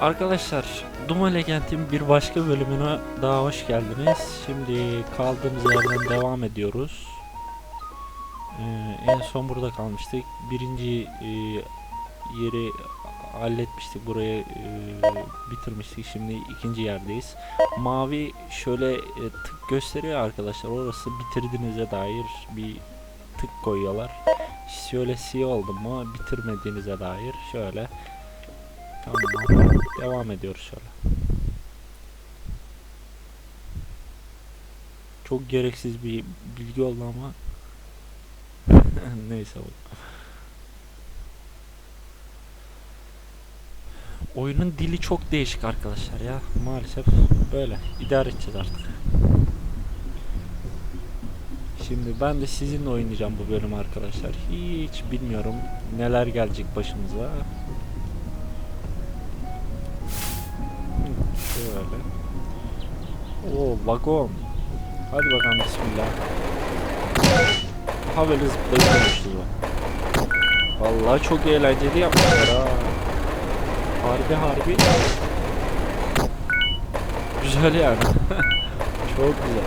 Arkadaşlar Duma Legend'in bir başka bölümüne daha hoş geldiniz. Şimdi kaldığımız yerden devam ediyoruz. Ee, en son burada kalmıştık. Birinci e, yeri halletmiştik. Burayı e, bitirmiştik. Şimdi ikinci yerdeyiz. Mavi şöyle e, tık gösteriyor arkadaşlar. Orası bitirdiğinize dair bir tık koyuyorlar. Şöyle siyah oldu mu bitirmediğinize dair şöyle Tamam. Devam ediyoruz şöyle. Çok gereksiz bir bilgi oldu ama neyse bu. Oyunun dili çok değişik arkadaşlar ya. Maalesef böyle. İdare edeceğiz artık. Şimdi ben de sizinle oynayacağım bu bölüm arkadaşlar. Hiç bilmiyorum neler gelecek başımıza. Şöyle. Oo vagon. Hadi bakalım bismillah. Ha böyle bak. Vallahi çok eğlenceli yapmışlar ha. Harbi harbi. Güzel yani. çok güzel.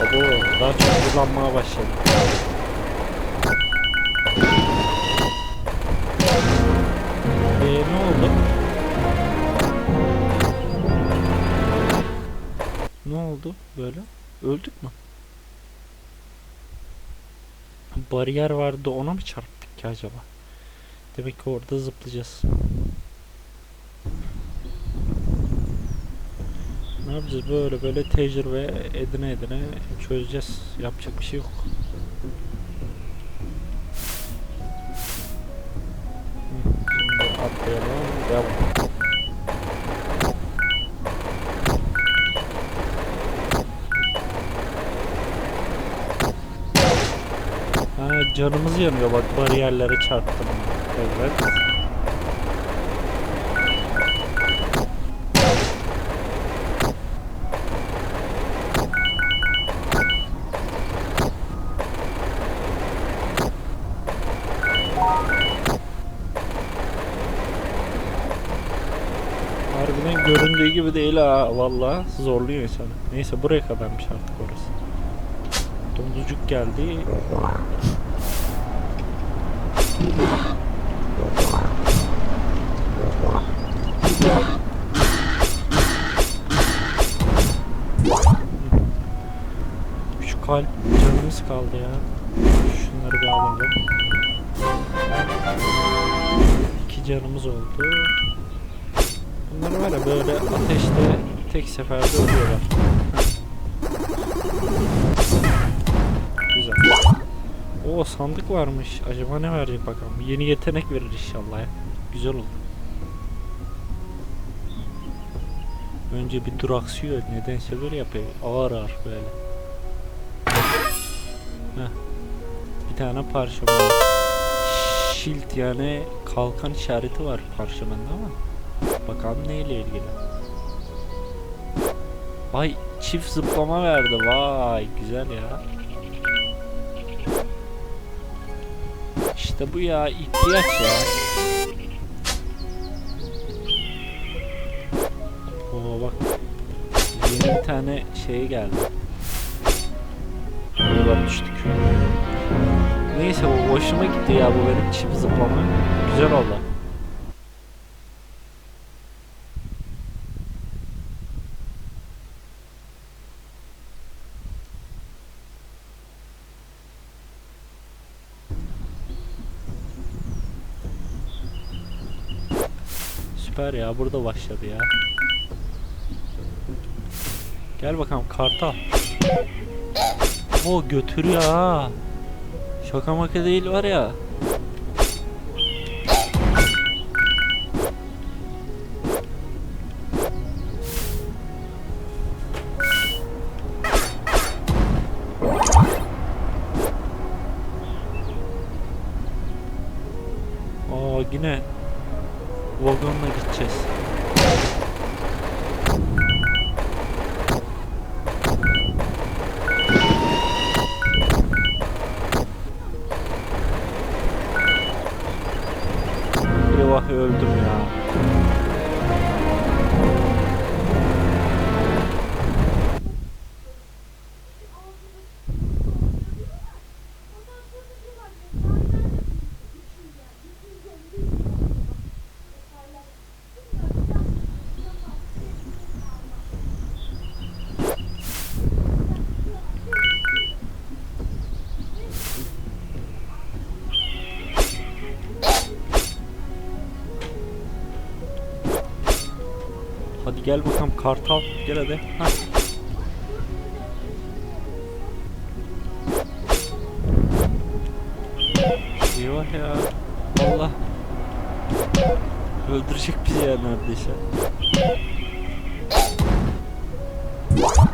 Abo daha çok hızlanmaya başladı. Oldu böyle? Öldük mü? Bariyer vardı ona mı çarptık ki acaba? Demek ki orada zıplayacağız. Ne yapacağız böyle böyle tecrübe edine edine çözeceğiz. Yapacak bir şey yok. Şimdi atlayalım. Devam. Canımız yanıyor bak bariyerlere çarptım. Evet. Harbiden göründüğü gibi değil ha valla zorluyor insanı. Neyse buraya kadarmış artık orası. Domuzcuk geldi. Şu kalp canımız kaldı ya. Şunları bir alalım. İki canımız oldu. Bunlar var ya böyle ateşte tek seferde ölüyorlar. O sandık varmış. Acaba ne verecek bakalım. Yeni yetenek verir inşallah ya. Güzel olur. Önce bir duraksıyor. Nedense böyle yapıyor. Ağır ağır böyle. Heh. Bir tane parşömen. Shield yani kalkan işareti var parşömende ama. Bakalım neyle ilgili. Ay çift zıplama verdi. Vay güzel ya. İşte bu ya ihtiyaç ya. Oo bak. Yeni bir tane şey geldi. Buradan düştük. Neyse bu hoşuma gitti ya bu benim çift zıplama. Güzel oldu. Ya burada başladı ya. Gel bakalım kartal. O götürüyor ha. Şaka maka değil var ya. Öldüm Hadi gel bakalım kartal gel hadi. Hah. Eyvah ya. Allah. Öldürecek bizi ya neredeyse.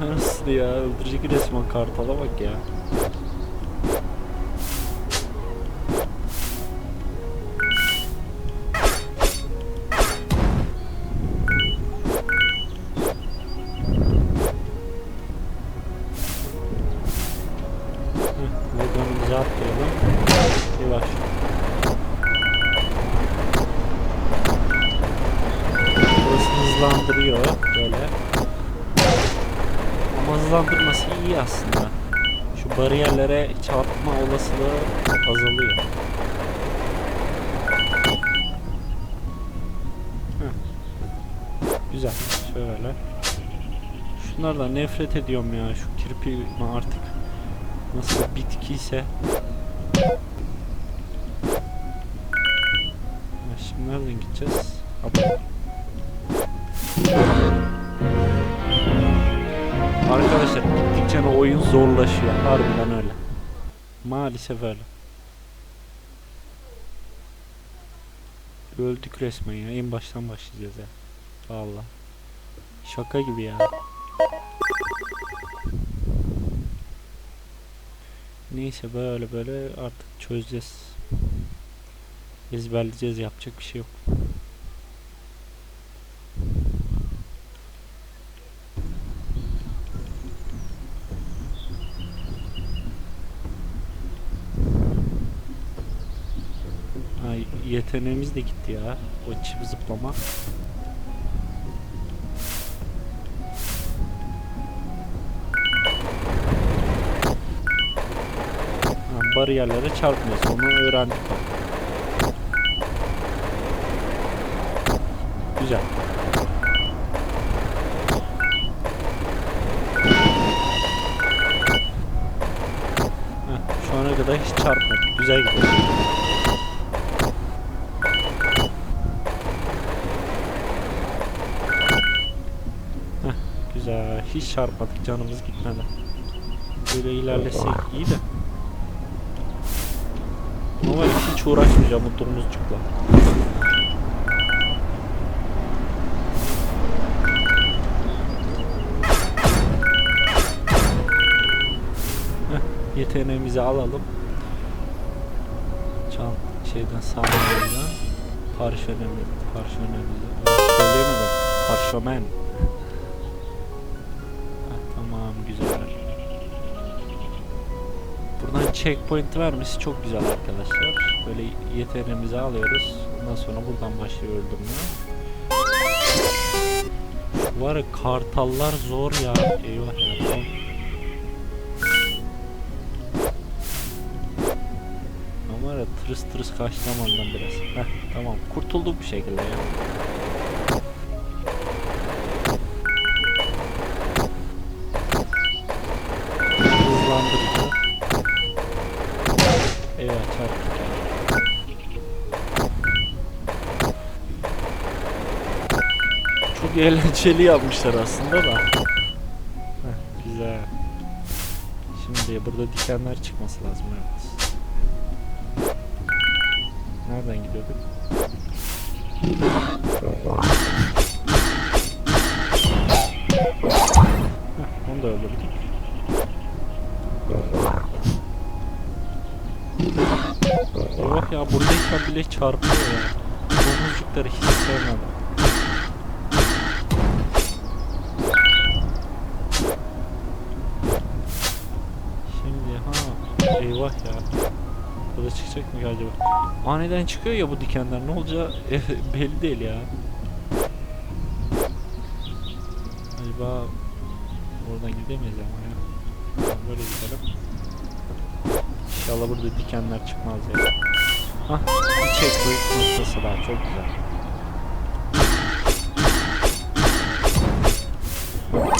Nasıl ya? Öldürecek resmen kartala bak ya. Bariyerlere çarpma olasılığı azalıyor. Güzel. Şöyle. Şunlardan nefret ediyorum ya. Şu kirpi artık nasıl bitkiyse. Ya Şimdi nereden gideceğiz? Abi. Zorlaşıyor. Harbiden öyle. Maalesef öyle. Öldük resmen ya. En baştan başlayacağız ya. Vallahi. Şaka gibi ya. Neyse böyle böyle artık çözeceğiz. Ezberleyeceğiz yapacak bir şey yok. Ay gitti ya. O çift zıplama. Ha, bariyerlere çarpmıyoruz. Onu öğrendik. Güzel. Heh, şu ana kadar hiç çarpmadık. Güzel gidiyor. Heh, güzel. Hiç çarpmadık. Canımız gitmedi. Böyle ilerlesek iyi de. Ama hiç uğraşmayacağım bu domuzcukla. Heh, yeteneğimizi alalım. Çan şeyden sağlayalım. Parşömeni, parşömenimizi. Söyleyemedim. Parşömen. Buradan checkpoint vermesi çok güzel arkadaşlar. Böyle yeteneğimizi alıyoruz. Ondan sonra buradan başlıyor öldürme. Şu var ya kartallar zor ya. Eyvah ya. Ama ya tırıs tırıs kaçtım ondan biraz. Heh tamam kurtulduk bir şekilde ya. Çok eğlenceli yapmışlar aslında da. Heh, güzel. Şimdi burada dikenler çıkması lazım evet. Nereden gidiyorduk? Heh, onu da öldürdük. Eyvah ya buradayken bile çarpıyor ya. Domuzcukları hiç sevmem. Şimdi ha eyvah ya. Burada çıkacak mı acaba? Aniden çıkıyor ya bu dikenler. Ne olacağı belli değil ya. Acaba oradan gidemeyiz ama ya. Böyle gidelim. İnşallah burada dikenler çıkmaz ya. Hah, bir checkpoint noktası daha çok güzel.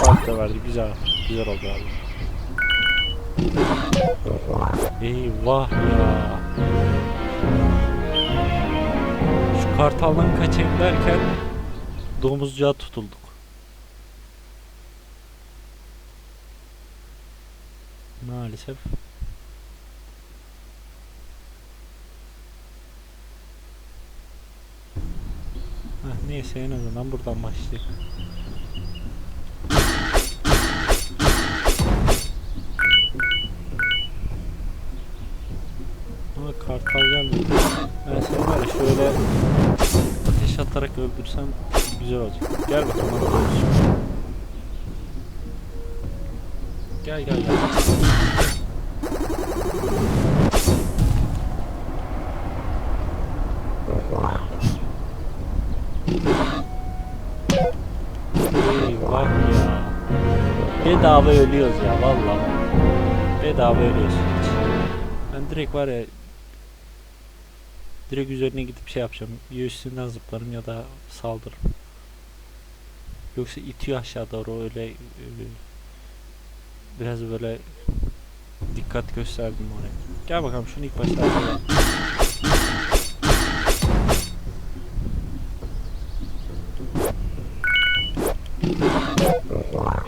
Fark da verdi güzel. Güzel oldu abi. Eyvah ya. Şu kartaldan kaçayım derken domuzcuğa tutulduk. Maalesef. Heh, neyse en azından buradan başlayalım. Öldürsem güzel olacak. Gel bakalım hadi öldürsün. Gel gel gel. Eyvah ya. Bedava ölüyoruz ya vallahi. Bedava ölüyoruz. Ben direkt var ya direkt üzerine gidip şey yapacağım. Ya üstünden zıplarım ya da saldırırım. Yoksa itiyor aşağı doğru öyle biraz böyle dikkat gösterdim oraya. Gel bakalım şunu ilk başta.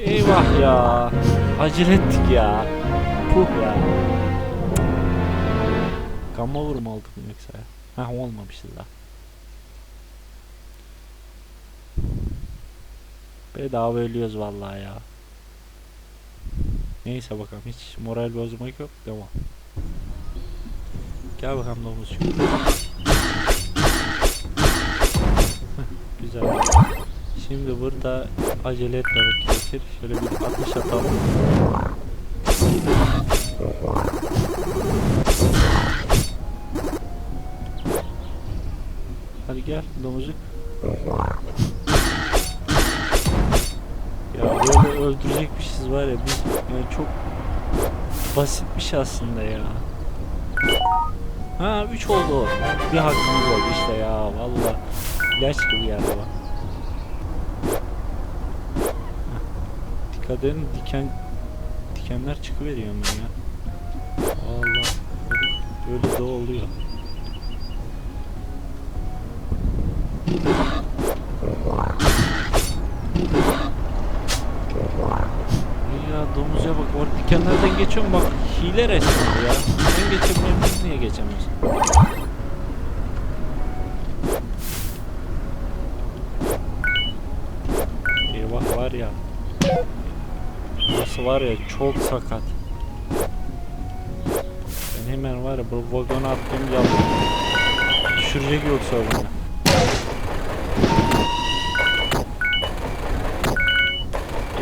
Eyvah ya. Acele ettik ya. Puh ya. Gamma vurum aldık yoksa ya? Heh olmamıştı daha. Bedava ölüyoruz vallahi ya. Neyse bakalım hiç moral bozmak yok. Devam. Gel bakalım. Heh, Güzel. Şimdi burada acele etmemek gerekir. Şöyle bir ateş atalım. Hadi gel domuzcuk. Ya böyle öldürecekmişiz var ya biz yani çok basitmiş aslında ya. Ha 3 oldu. Bir hakkımız oldu işte ya valla. İlaç gibi geldi bak. Dikkat edin diken dikenler çıkıveriyor hemen ya. Valla öyle de oluyor. Ya domuza bak o dikenlerden geçiyorum bak hile resmen ya. Sen geçebiliyorsun biz niye geçemiyorsun? Eyvah var ya. Burası var ya çok sakat. Ben hemen var ya bu vagona attığım yaptım. Düşürecek yoksa beni.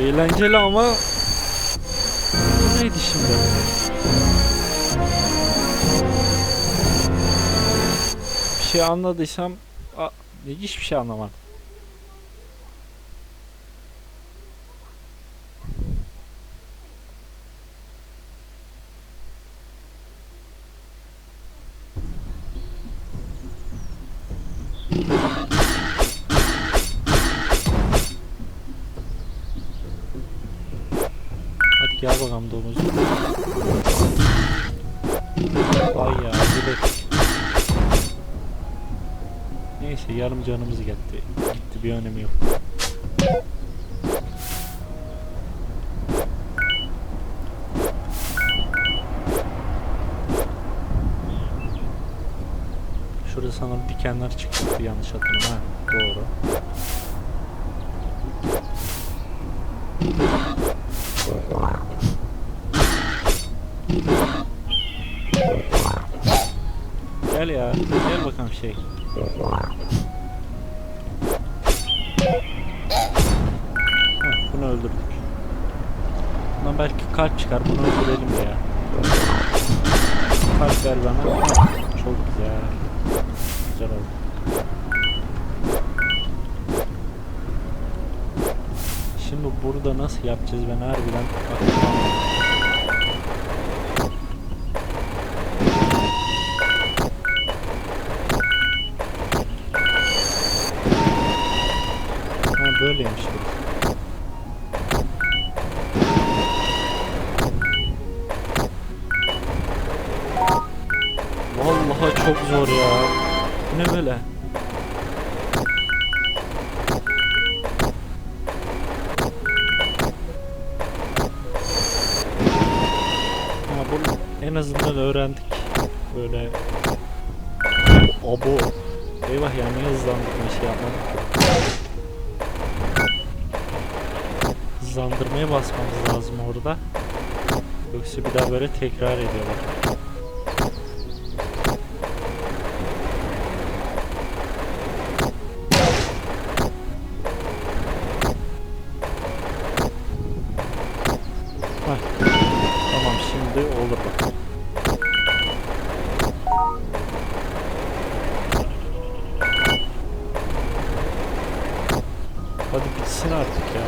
Eğlenceli ama bu neydi şimdi? Bir şey anladıysam hiçbir şey anlamadım. Gel bakalım domuz. Vay ya ettik. Neyse yarım canımız gitti. Gitti bir önemi yok. Şurada sanırım dikenler çıktı yanlış hatırlamıyorum. Ha, doğru. Gel ya. Gel bakalım şey. Heh, bunu öldürdük. Bundan belki kalp çıkar. Bunu öldürelim ya. kalp ver bana. Çok güzel. Güzel oldu. Şimdi burada nasıl yapacağız ben harbiden aklıma Abo. Eyvah ya niye hızlandık bir şey yapmadık. Hızlandırmaya basmamız lazım orada. Yoksa bir daha böyle tekrar ediyorlar. Heh. Hadi bitsin artık ya.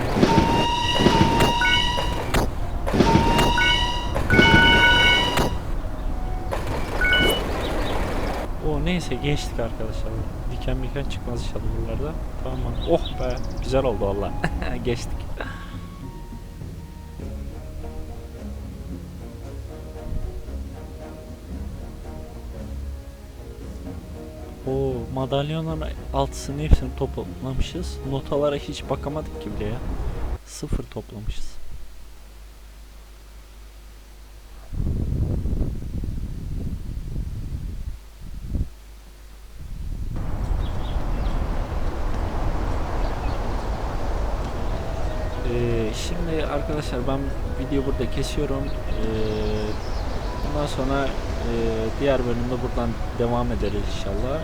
O neyse geçtik arkadaşlar. Diken miken çıkmaz inşallah buralarda. Tamam. Oh be güzel oldu valla. geçtik. Madalyonların altısını hepsini toplamışız. Notalara hiç bakamadık ki bile ya. Sıfır toplamışız. Ee, şimdi arkadaşlar ben video burada kesiyorum. Ee, bundan sonra e, diğer bölümde buradan devam ederiz inşallah.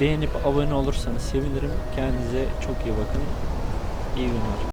Beğenip abone olursanız sevinirim. Kendinize çok iyi bakın. İyi günler.